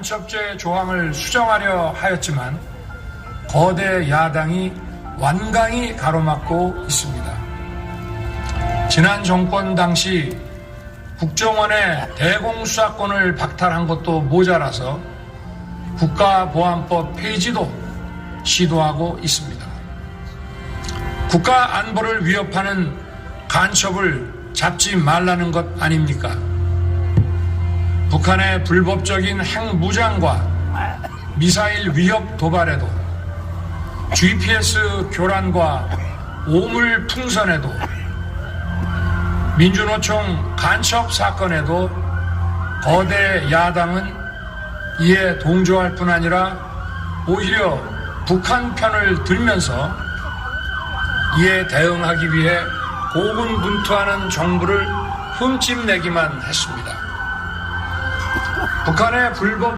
간첩죄 조항을 수정하려 하였지만 거대 야당이 완강히 가로막고 있습니다. 지난 정권 당시 국정원의 대공수사권을 박탈한 것도 모자라서 국가보안법 폐지도 시도하고 있습니다. 국가 안보를 위협하는 간첩을 잡지 말라는 것 아닙니까? 북한의 불법적인 핵무장과 미사일 위협 도발에도 GPS 교란과 오물 풍선에도 민주노총 간첩 사건에도 거대 야당은 이에 동조할 뿐 아니라 오히려 북한 편을 들면서 이에 대응하기 위해 고군분투하는 정부를 흠집내기만 했습니다. 북한의 불법